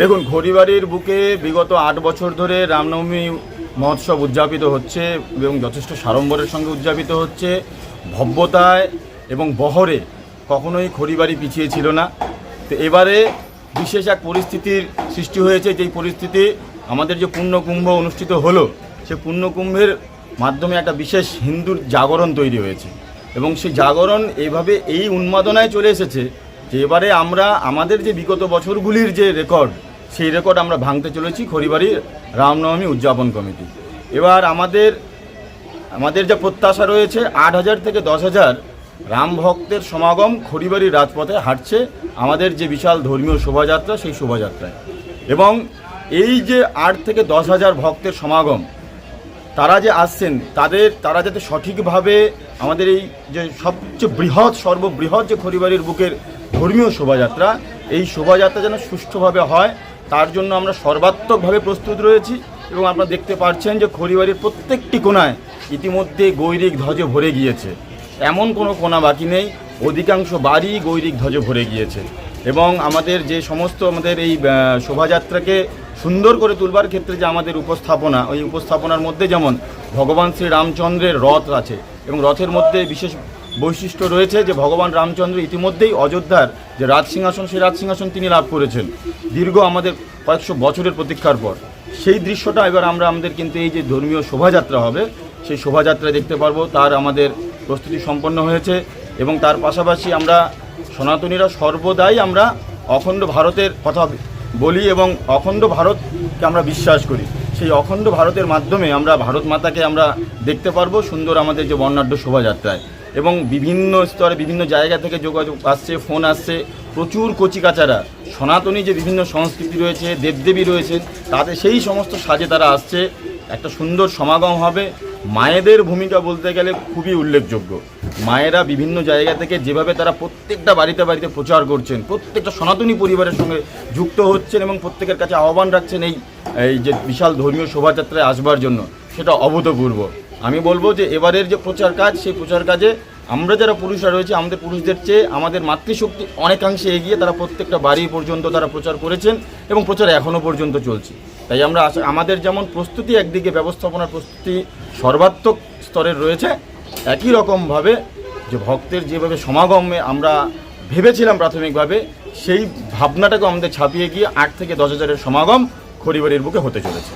দেখুন খড়িবাড়ির বুকে বিগত আট বছর ধরে রামনবমী মহোৎসব উদযাপিত হচ্ছে এবং যথেষ্ট সাড়ম্বরের সঙ্গে উদযাপিত হচ্ছে। ভব্যতায় এবং বহরে কখনোই খড়িবাড়ি পিছিয়ে ছিল না। তো এবারে বিশেষ এক পরিস্থিতির সৃষ্টি হয়েছে, যেই পরিস্থিতি আমাদের যে পূর্ণকুম্ভ অনুষ্ঠিত হলো, সে পূর্ণকুম্ভের মাধ্যমে একটা বিশেষ হিন্দুর জাগরণ তৈরি হয়েছে। এবং সেই জাগরণ এইভাবে এই উন্মাদনায় চলে এসেছে যে এবারে আমরা আমাদের যে বিগত বছরগুলির যে রেকর্ড, সেই রেকর্ড আমরা ভাঙতে চলেছি খড়িবাড়ি রামনবমী উদযাপন কমিটি। এবার আমাদের আমাদের যা প্রত্যাশা রয়েছে, আট হাজার থেকে দশ হাজার রাম ভক্তের সমাগম খড়িবাড়ির রাজপথে হাঁটছে আমাদের যে বিশাল ধর্মীয় শোভাযাত্রা, সেই শোভাযাত্রায়। এবং এই যে আট থেকে দশ হাজার ভক্তের সমাগম, তারা যে আসছেন, তাদের, তারা যাতে সঠিকভাবে আমাদের এই যে সবচেয়ে বৃহৎ, সর্ববৃহৎ যে খড়িবাড়ির বুকের ধর্মীয় শোভাযাত্রা। এই শোভাযাত্রা যেন সুষ্ঠুভাবে হয়, তার জন্য আমরা সর্বাত্মকভাবে প্রস্তুত রয়েছি এবং আপনারা দেখতে পাচ্ছেন যে খড়িবাড়ির প্রত্যেকটি কোনায় ইতিমধ্যে গৈরিক ধ্বজে ভরে গিয়েছে। এমন কোনো কোনা বাকি নেই, অধিকাংশ বাড়ি গৈরিক ধ্বজে ভরে গিয়েছে। এবং আমাদের যে সমস্ত আমাদের এই শোভাযাত্রাকে সুন্দর করে তুলবার ক্ষেত্রে যে আমাদের উপস্থাপনা, ওই উপস্থাপনার মধ্যে যেমন ভগবান শ্রী রামচন্দ্রের রথ আছে এবং রথের মধ্যে বিশেষ বৈশিষ্ট্য রয়েছে যে ভগবান রামচন্দ্র ইতিমধ্যেই অযোধ্যার যে রাজসিংহাসন সেই রাজসিংহাসন তিনি লাভ করেছেন। দীর্ঘ আমাদের কয়েকশো বছরের প্রতীক্ষার পর। সেই দৃশ্যটা এবার আমরা আমাদের কিন্তু এই যে ধর্মীয় শোভাযাত্রা হবে, সেই শোভাযাত্রা দেখতে পারব, তার আমাদের প্রস্তুতি সম্পন্ন হয়েছে এবং তার পাশাপাশি আমরা সনাতনীরা সর্বদাই আমরা অখণ্ড ভারতের কথা বলি এবং অখণ্ড ভারতকে আমরা বিশ্বাস করি। সেই অখণ্ড ভারতের মাধ্যমে আমরা ভারত মাতাকে আমরা দেখতে পারব সুন্দর আমাদের যে বর্ণাঢ্য শোভাযাত্রায়। এবং বিভিন্ন স্তরে, বিভিন্ন জায়গা থেকে যোগাযোগ আসছে, ফোন আসছে। প্রচুর কচিকাচারা। সনাতনী যে বিভিন্ন সংস্কৃতি রয়েছে, দেবদেবী রয়েছেন তাতে সেই সমস্ত সাজে তারা আসছে। একটা সুন্দর সমাগম হবে। মায়েদের ভূমিকা বলতে গেলে খুবই উল্লেখযোগ্য। মায়েরা বিভিন্ন জায়গা থেকে যেভাবে তারা প্রত্যেকটা বাড়িতে বাড়িতে প্রচার করছেন, প্রত্যেকটা সনাতনী পরিবারের সঙ্গে যুক্ত হচ্ছেন এবং প্রত্যেকের কাছে আহ্বান রাখছেন এই এই যে বিশাল ধর্মীয় শোভাযাত্রায় আসবার জন্য, সেটা অভূতপূর্ব। আমি বলব যে এবারের যে প্রচার কাজ, সেই প্রচার কাজে আমরা যারা পুরুষরা রয়েছে, আমাদের পুরুষদের চেয়ে আমাদের মাতৃশক্তি অনেকাংশে এগিয়ে তারা প্রত্যেকটা বাড়ি পর্যন্ত তারা প্রচার করেছেন এবং প্রচার এখনও পর্যন্ত চলছে। তাই আমরা আমাদের যেমন প্রস্তুতি একদিকে ব্যবস্থাপনার প্রস্তুতি সর্বাত্মক স্তরের রয়েছে, একই রকমভাবে যে ভক্তের যেভাবে সমাগমে আমরা ভেবেছিলাম প্রাথমিকভাবে, সেই ভাবনাটাকে আমাদের ছাপিয়ে গিয়ে আট থেকে দশ হাজারের সমাগম খড়িবাড়ির বুকে হতে চলেছে।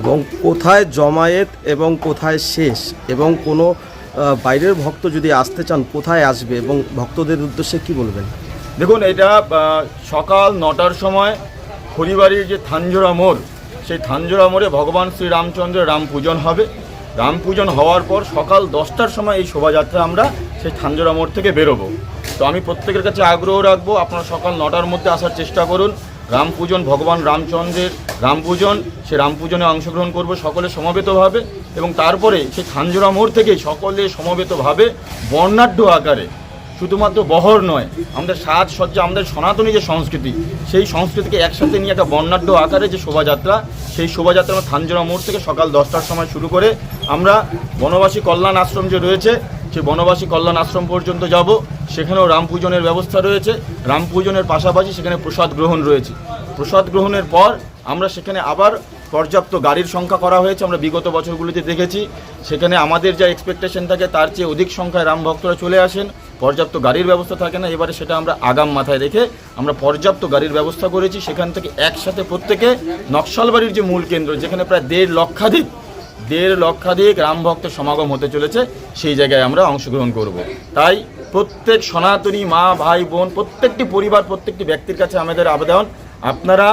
এবং কোথায় জমায়েত এবং কোথায় শেষ এবং কোনো বাইরের ভক্ত যদি আসতে চান, কোথায় আসবে এবং ভক্তদের উদ্দেশ্যে কি বলবেন? দেখুন, এটা সকাল নটার সময় খড়িবাড়ির যে থানজোড়া মোড়, সেই থানজোড়া মোড়ে ভগবান শ্রী রামচন্দ্রের রাম পূজন হবে। রাম পূজন হওয়ার পর সকাল দশটার সময় এই শোভাযাত্রা আমরা সেই থাঞ্জোরা মোড় থেকে বেরোবো। তো আমি প্রত্যেকের কাছে আগ্রহ রাখব, আপনারা সকাল নটার মধ্যে আসার চেষ্টা করুন। রাম পূজন ভগবান রামচন্দ্রের রাম পূজন, সে রাম পূজনে অংশগ্রহণ করব সকলে সমবেতভাবে এবং তারপরে সে থাঞ্জোরা মোড় থেকে সকলে সমবেতভাবে বর্ণাঢ্য আকারে, শুধুমাত্র বহর নয় আমাদের সাজসজ্জা আমাদের সনাতনী যে সংস্কৃতি, সেই সংস্কৃতিকে একসাথে নিয়ে একটা বর্ণাঢ্য আকারে যে শোভাযাত্রা, সেই শোভাযাত্রা আমরা মোড় থেকে সকাল দশটার সময় শুরু করে আমরা বনবাসী কল্যাণ আশ্রম যে রয়েছে, সেই বনবাসী কল্যাণ আশ্রম পর্যন্ত যাব। সেখানেও রাম পূজনের ব্যবস্থা রয়েছে। রাম পূজনের পাশাপাশি সেখানে প্রসাদ গ্রহণ রয়েছে। প্রসাদ গ্রহণের পর আমরা সেখানে আবার পর্যাপ্ত গাড়ির সংখ্যা করা হয়েছে। আমরা বিগত বছরগুলিতে দেখেছি, সেখানে আমাদের যা এক্সপেকটেশন থাকে, তার চেয়ে অধিক সংখ্যায় রাম ভক্তরা চলে আসেন। পর্যাপ্ত গাড়ির ব্যবস্থা থাকে না, এবারে সেটা আমরা আগাম মাথায় রেখে আমরা পর্যাপ্ত গাড়ির ব্যবস্থা করেছি। সেখান থেকে একসাথে প্রত্যেকে নকশালবাড়ির যে মূল কেন্দ্র, যেখানে প্রায় দেড় লক্ষাধিক দেড় লক্ষাধিক রাম ভক্তের সমাগম হতে চলেছে, সেই জায়গায় আমরা অংশগ্রহণ করব। তাই প্রত্যেক সনাতনী মা ভাই বোন প্রত্যেকটি পরিবার প্রত্যেকটি ব্যক্তির কাছে আমাদের আবেদন। আপনারা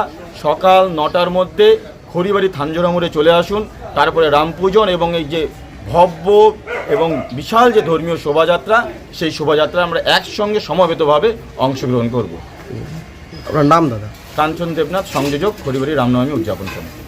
সকাল নটার মধ্যে খড়িবাড়ি থাঞ্জোরা মোড়ে চলে আসুন। তারপরে রাম পূজন এবং এই যে ভব্য এবং বিশাল যে ধর্মীয় শোভাযাত্রা সেই শোভাযাত্রা আমরা একসঙ্গে সমবেতভাবে অংশগ্রহণ করব। আপনার নাম দাদা? কাঞ্চন দেবনাথ সংযোজক খড়িবাড়ি রামনবমী উদযাপন কমিটি